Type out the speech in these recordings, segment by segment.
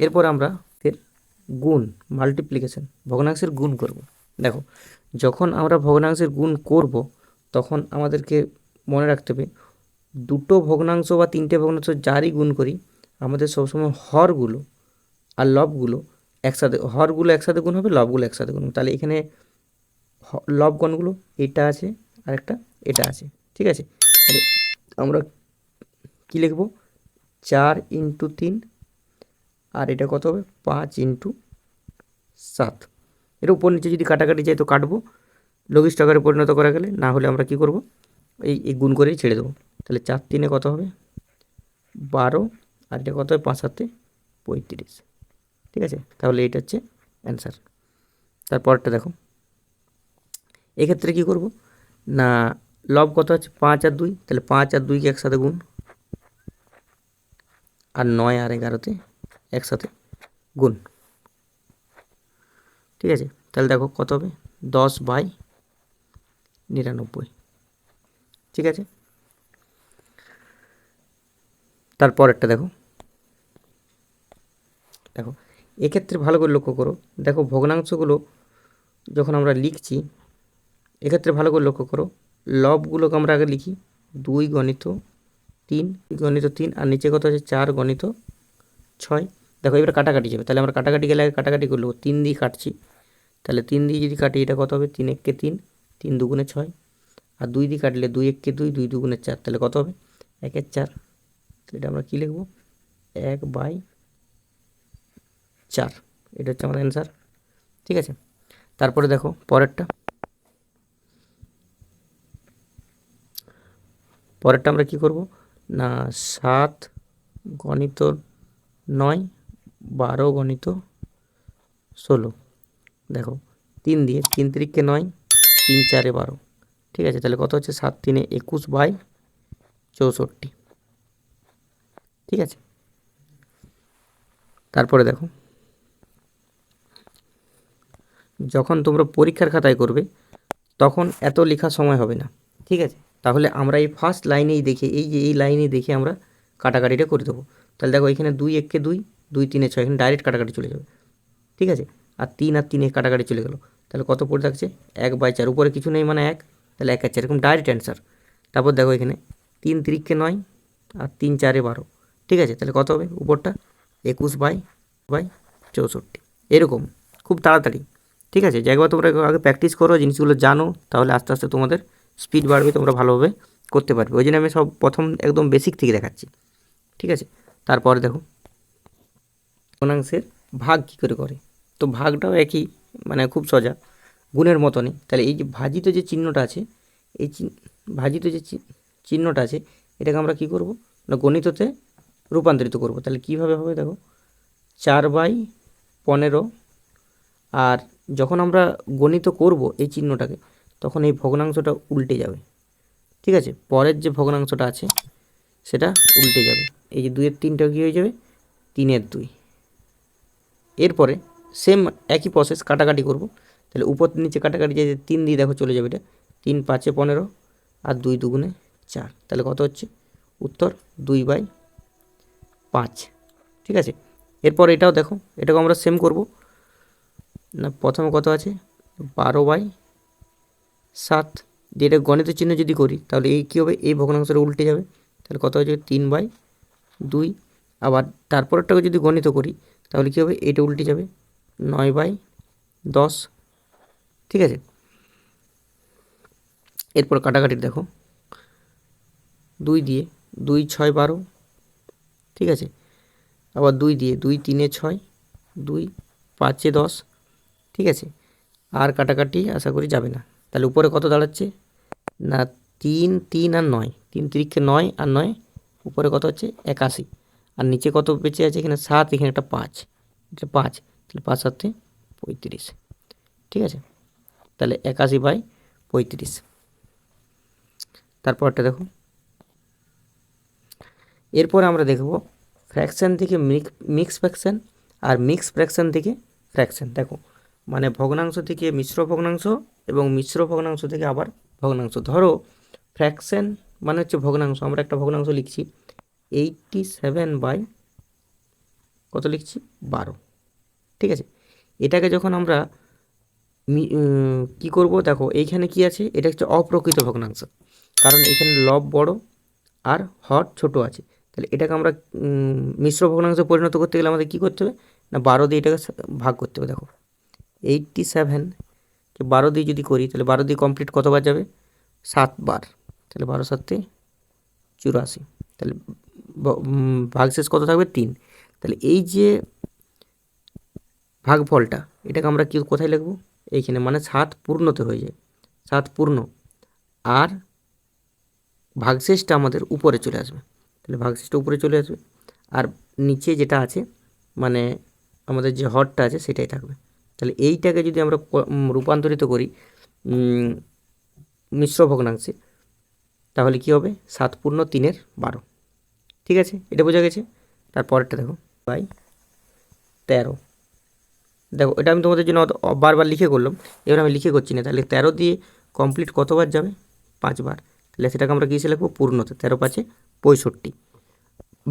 এরপর আমরা এর গুণ মাল্টিপ্লিকেশন ভগ্নাংশের গুণ করব। দেখো, যখন আমরা ভগ্নাংশের গুণ করব, তখন আমাদেরকে মনে রাখতে হবে, দুটো ভগ্নাংশ বা তিনটে ভগ্নাংশ যারই গুণ করি, আমাদের সবসময় হরগুলো আর লবগুলো একসাথে, হরগুলো একসাথে গুণ হবে, লবগুলো একসাথে গুণ হবে। তাহলে এখানে হ- লব গণগুলো এটা আছে আর একটা এটা আছে, ঠিক আছে? আমরা কী লিখব? চার ইন্টু তিন আর এটা কত হবে? পাঁচ ইন্টু সাত। এর উপর নিচে যদি কাটাকাটি যায় তো কাটবো। লঘিষ্ঠ আকারে পরিণত করা গেলে না হলে আমরা কি করব? এই এই গুণ করেই ছেড়ে দেবো। তাহলে চার তিনে কত হবে? বারো। আর এটা কত হবে? পাঁচ সাতে পঁয়ত্রিশ। ঠিক আছে? তাহলে এটা হচ্ছে অ্যান্সার। তারপরটা দেখো। এক্ষেত্রে কি করব? না, লব কত আছে? পাঁচ আর দুই। তাহলে পাঁচ আর দুইকে একসাথে গুণ। আর নয় আর এগারোতে একসাথে গুণ। ঠিক আছে? তাহলে দেখো কত হবে? দশ বাই নিরানব্বই। ঠিক আছে? তারপরেরটা দেখো। দেখো, এক্ষেত্রে ভালো করে লক্ষ্য করো। দেখো, ভগ্নাংশগুলো যখন আমরা লিখছি, এক্ষেত্রে ভালো করে লক্ষ্য করো। লবগুলোকে আমরা আগে লিখি। দুই গণিত তিন গণিত তিন, আর নিচে কত আছে? চার গণিত ছয়। দেখো, এবার কাটাকাটি যাবে। তাহলে আমরা কাটাকাটি গেলে আগে কাটাকাটি করল তিন দিয়ে কাটছি। তাহলে তিন দিয়ে যদি কাটি, এটা কত হবে? তিন এককে তিন তিন দুগুণে ছয়। আর দুই দিয়ে কাটলে দুই এককে দুই দুই দুগুণে চার। তাহলে কত হবে? একের চার। তাহলে এটা আমরা কী লিখব? এক বাই চার। এটা হচ্ছে আমাদের অ্যান্সার ঠিক আছে? তারপরে দেখো, পরেরটা। পরেরটা আমরা কি করব? না, সাত গণিত নয় বারো গণিত ষোলো। দেখো, তিন দিয়ে তিন তিরিখকে নয়, তিন চারে বারো। ঠিক আছে, তাহলে কত হচ্ছে? সাত তিনে একুশ বাই চৌষট্টি। ঠিক আছে? তারপরে দেখো, যখন তোমরা পরীক্ষার খাতায় করবে, তখন এত লেখার সময় হবে না। ঠিক আছে? তাহলে আমরা এই ফার্স্ট লাইনেই দেখে, এই যে এই লাইনেই দেখে আমরা কাটাকাটিটা করে দেবো। তাহলে দেখো, এখানে দুই এককে দুই দুই, তিনে, ছয়, এখানে ডাইরেক্ট কাটাকাটি চলে যাবে। ঠিক আছে? আর তিন আর তিনে কাটাকাটি চলে গেলো। তাহলে কত পড়ে থাকছে? এক বাই চার। উপরে কিছু নেই মানে এক। তাহলে এক আর চার। এরকম ডাইরেক্ট অ্যান্সার তারপর দেখো এখানে। তিন তিরিখকে নয় আর তিন চারে বারো। ঠিক আছে? তাহলে কত হবে উপরটা? একুশ বাই বাই চৌষট্টি। এরকম। খুব তাড়াতাড়ি। ঠিক আছে? একবার তোমরা আগে প্র্যাকটিস করো, জিনিসগুলো জানো, তাহলে আস্তে আস্তে তোমাদের স্পিড বাড়বে, তোমরা ভালোভাবে করতে পারবে। ওই জন্য আমি সব প্রথম একদম বেসিক থেকে দেখাচ্ছি। ঠিক আছে? তারপরে দেখো। ভগ্নাংশের ভাগ কী করে করে? তো ভাগটাও একই মানে খুব সোজা, গুণের মতনই। তাহলে এই যে ভাজিত যে চিহ্নটা আছে, এই ভাজিত যে চিহ্নটা আছে, এটাকে আমরা কী করব? না গণিততে রূপান্তরিত করব। তাহলে কীভাবে হবে দেখো? চার বাই পনেরো, আর যখন আমরা গণিত করব এই চিহ্নটাকে, তখন এই ভগ্নাংশটা উল্টে যাবে। ঠিক আছে? পরের যে ভগ্নাংশটা আছে, সেটা উল্টে যাবে। এই যে দুইয়ের তিনটা কী হয়ে যাবে? তিনের দুই। এরপরে সেম একই প্রসেস কাটাকাটি করব। তাহলে উপর নিচে কাটাকাটি যে তিন দিয়ে দেখো চলে যাবে এটা। তিন পাঁচে পনেরো আর দুই দুগুণে চার। তাহলে কত হচ্ছে? উত্তর দুই বাই পাঁচ। ঠিক আছে? এরপর এটাও দেখো, এটাকে আমরা সেম করব। না, প্রথমে কত আছে? বারো বাই সাত। দিয়ে এটা গণিতের চিহ্ন যদি করি, তাহলে এই কী হবে? এই ভগ্নাংশটা উল্টে যাবে। তাহলে কত হচ্ছে তিন বাই দুই। আবার তারপরেরটাকে যদি গণিত করি তাহলে কী হবে? এটা উল্টে যাবে। নয় বাই দশ। ঠিক আছে? এরপর কাটাকাটি দেখো। দুই দিয়ে দুই ছয় বারো। ঠিক আছে? আবার দুই দিয়ে দুই তিনে ছয়, দুই পাঁচে দশ। ঠিক আছে? আর কাটাকাটি আশা করি যাবে না। তাহলে উপরে কত দাঁড়াচ্ছে? না, তিন তিন আর নয়। তিন তিরিখে নয় আর নয়, উপরে কত হচ্ছে? একাশি। আর নিচে কত বেঁচে আছে? এখানে সাত, এখানে একটা পাঁচ। এটা পাঁচ, তাহলে পাঁচ সাথে পঁয়ত্রিশ। ঠিক আছে? তাহলে একাশি বাই পঁয়ত্রিশ। তারপরটা দেখো। এরপর আমরা দেখব ফ্র্যাকশান থেকে মিক্স ফ্র্যাকশান আর মিক্স ফ্র্যাকশান থেকে ফ্র্যাকশান দেখো মানে ভগ্নাংশ থেকে মিশ্র ভগ্নাংশ এবং মিশ্র ভগ্নাংশ থেকে আবার ভগ্নাংশ। ধরো ফ্র্যাকশান মানে হচ্ছে ভগ্নাংশ। আমরা একটা ভগ্নাংশ লিখছি। এইটটি সেভেন বাই কত লিখছি? বারো। ঠিক আছে? এটাকে যখন আমরা কি করব? দেখো, এইখানে কি আছে? এটা হচ্ছে অপ্রকৃত ভগ্নাংশ। কারণ এখানে লব বড় আর হর ছোট আছে। তাহলে এটাকে আমরা মিশ্র ভগ্নাংশে পরিণত করতে গেলে আমাদের কি করতে হবে? না, বারো দিয়ে এটাকে ভাগ করতে হবে, দেখো। এইটটি সেভেন বারো দিয়ে যদি করি, তাহলে বারো দিয়ে কমপ্লিট কতবার যাবে? সাতবার। তাহলে বারো সাতে চুরাশি। তাহলে ভাগশেষ কত থাকবে? তিন। তাহলে এই যে ভাগফলটা, এটাকে আমরা কি কোথায় লিখব? এইখানে মানে সাত পূর্ণতে হয়ে যায়। সাত পূর্ণ। আর ভাগশেষটা আমাদের উপরে চলে আসবে। তাহলে ভাগশেষটা উপরে চলে আসবে। আর নিচে যেটা আছে মানে আমাদের যে হরটা আছে, সেটাই থাকবে। তাহলে এইটাকে যদি আমরা রূপান্তরিত করি মিশ্র ভগ্নাংশে, তাহলে কি হবে? সাত পূর্ণ তিনের বারো। ঠিক আছে? এটা বোঝা গেছে? তারপরেরটা দেখো। বাই। তেরো। দেখো, এটা আমি তোমাদের জন্য বারবার লিখে করলাম। এবার আমি লিখে করছি না। তাহলে তেরো দিয়ে কমপ্লিট কতবার যাবে? পাঁচবার। তাহলে সেটাকে আমরা কিসে লিখব? পূর্ণতে। তেরো পাঁচে পঁয়ষট্টি।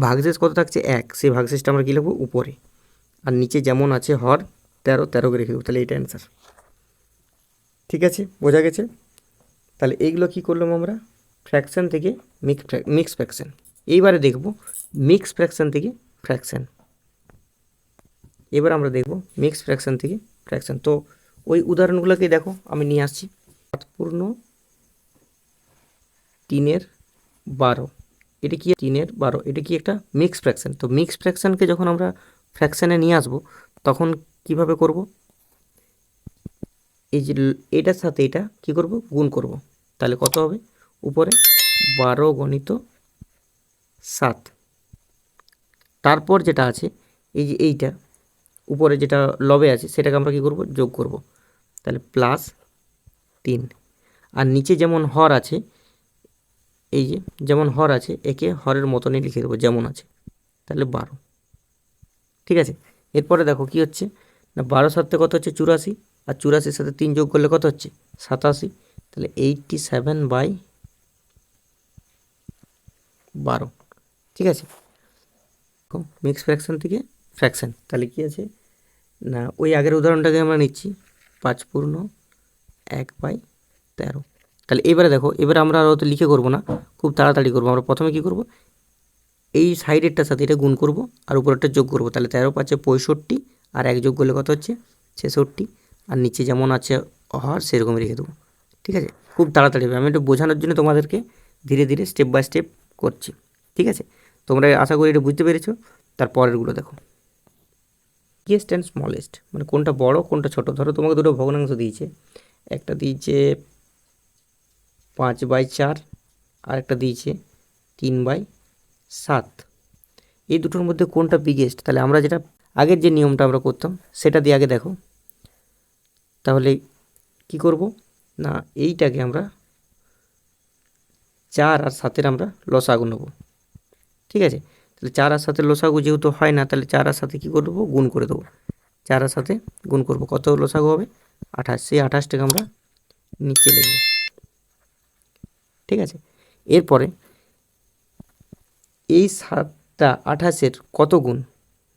ভাগশেষ কত থাকছে? এক। সেই ভাগশেষটা আমরা কী লিখব? উপরে। আর নিচে যেমন আছে হর, তেরো, তেরোকে রেখে দেবো। তাহলে এইটা অ্যান্সার ঠিক আছে? বোঝা গেছে? তাহলে এইগুলো কী করলাম আমরা? ফ্র্যাকশন থেকে মিক্স ফ্র্যাকশন এইবারে দেখব মিক্স ফ্র্যাকশন থেকে ফ্র্যাকশন এবার আমরা দেখব মিক্স ফ্র্যাকশন থেকে ফ্র্যাকশন তো ওই উদাহরণগুলোকে দেখো, আমি নিয়ে আসছি। পূর্ণ তিনের বারো। এটা কি তিনের বারো? এটা কি একটা মিক্স ফ্র্যাকশন তো মিক্স ফ্র্যাকশনকে যখন আমরা ফ্র্যাকশানে নিয়ে আসব, তখন কীভাবে করব? এই যে এটার সাথে এটা কি করব? গুণ করব। তাহলে কত হবে? উপরে বারো গণিত সাত। তারপর যেটা আছে, এই যে এইটা, উপরে যেটা লবে আছে, সেটাকে আমরা কি করব? যোগ করব। তাহলে প্লাস তিন। আর নিচে যেমন হর আছে, এই যে যেমন হর আছে, একে হরের মতনই লিখে দেবো, যেমন আছে। তাহলে বারো। ঠিক আছে? এরপরে দেখো কি হচ্ছে? না, বারো সাথে কত হচ্ছে? চুরাশি। আর চুরাশির সাথে তিন যোগ করলে কত হচ্ছে? সাতাশি। তাহলে এইটটি সেভেন বাই বারো। ঠিক আছে? মিক্স ফ্র্যাকশন থেকে ফ্র্যাকশন তাহলে কী আছে? না, ওই আগের উদাহরণটাকে আমরা নিচ্ছি। পাঁচ পূর্ণ এক বাই তেরো। তাহলে এবারে দেখো, এবারে আমরা আর অত লিখে করব না। খুব তাড়াতাড়ি করব। আমরা প্রথমে কি করব? এই সাইডেরটার সাথে এটা গুণ করব আর উপরেরটা যোগ করব। তাহলে তেরো পাঁচে পঁয়ষট্টি আর এক যোগ করলে কত হচ্ছে? ছেষট্টি। আর নিচে যেমন আছে হর সেরকম রেখে দেবো। ঠিক আছে? খুব তাড়াতাড়ি হবে। আমি একটু বোঝানোর জন্য তোমাদেরকে ধীরে ধীরে স্টেপ বাই স্টেপ করছি। ঠিক আছে? তোমরা আশা করি এটা বুঝতে পেরেছ। তার পরেরগুলো দেখো। বিগেস্ট অ্যান্ড স্মলেস্ট মানে কোনটা বড়, কোনটা ছোট। ধরো তোমাকে দুটো ভগ্নাংশ দিয়েছে। একটা দিয়েছে পাঁচ বাই চার আর একটা দিয়েছে তিন বাই সাত। এই দুটোর মধ্যে কোনটা বিগেস্ট তাহলে আমরা যেটা আগের যে নিয়মটা আমরা করতাম, সেটা দিয়ে আগে দেখো। তাহলে কি করব? না, এইটাকে আমরা চার আর সাতের আমরা লসাগু নেব। ঠিক আছে? তাহলে চার আর সাথে লসাগু যেহেতু হয় না, তাহলে চার আর সাথে কী করে দেবো গুণ করে দেবো। চার আর সাথে গুণ করব। কত লসাগু হবে? আঠাশ। সেই আঠাশটাকে আমরা নিচে লিখব। ঠিক আছে? এরপরে এই সাতটা আঠাশের কত গুণ?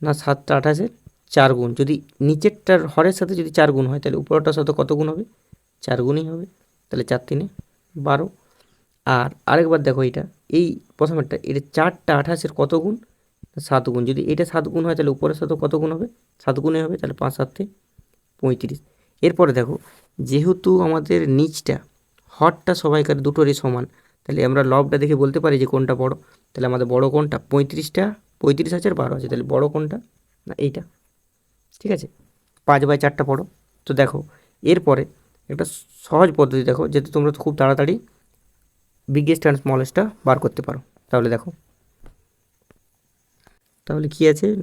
না, সাতটা আঠাশের চার গুণ। যদি নিচেরটার হরের সাথে যদি চার গুণ হয়, তাহলে উপরটার সাথে কত গুণ হবে? চার গুণই হবে। তাহলে চার তিনে বারো। আর আরেকবার দেখো এটা এই প্রথমেরটা, এটা চারটা আঠাশের কত গুণ? সাত গুণ। যদি এটা সাত গুণ হয়, তাহলে উপরের সাথে কত গুণ হবে? সাত গুণে হবে, তাহলে পাঁচ সাতে পঁয়ত্রিশ। এরপরে দেখো, যেহেতু আমাদের নিচটা, হরটা সবাইকার দুটোরই সমান, তাহলে আমরা লবটা দেখে বলতে পারি যে কোনটা বড়। তাহলে আমাদের বড় কোনটা? পঁয়ত্রিশটা, পঁয়ত্রিশ আর বারো আছে, তাহলে বড় কোনটা? না, এইটা। ঠিক আছে? পাঁচ বাই চারটা পড়ো তো দেখো, এরপরে একটা সহজ পদ্ধতি দেখো যাতে তোমরা খুব তাড়াতাড়ি বিগেস্ট অ্যান্ড স্মলেস্টটা বার করতে পারো। তাহলে দেখো। তাহলে কি আছে?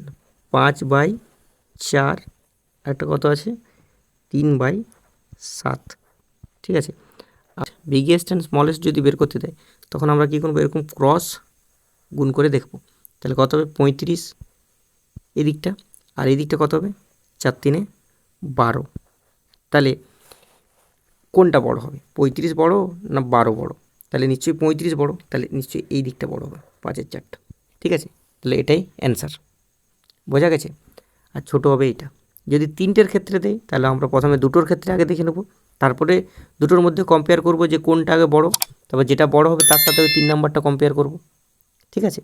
পাঁচ বাই চার, একটা কত আছে? তিন বাই সাত। ঠিক আছে? আচ্ছা বিগেস্ট অ্যান্ড স্মলেস্ট যদি বের করতে দেয়, তখন আমরা কী করব? এরকম ক্রস গুণ করে দেখব। তাহলে কত হবে? পঁয়ত্রিশ। এদিকটা। আর এদিকটা কত হবে? চার তিনে বারো। তাহলে কোনটা বড় হবে? পঁয়ত্রিশ বড় না বারো বড়? তাহলে নিশ্চয়ই পঁয়ত্রিশ বড়ো, তাহলে নিশ্চয়ই এই দিকটা বড়ো হবে, পাঁচের চারটা। ঠিক আছে? তাহলে এটাই অ্যান্সার বোঝা গেছে? আর ছোট হবে এটা যদি তিনটের ক্ষেত্রে দেয় তাহলে আমরা প্রথমে দুটোর ক্ষেত্রে আগে দেখে নেব। তারপরে দুটোর মধ্যে কম্পেয়ার করব যে কোনটা আগে বড়, তারপর যেটা বড় হবে তার সাথে ওই তিন নাম্বারটা কম্পেয়ার করব। ঠিক আছে?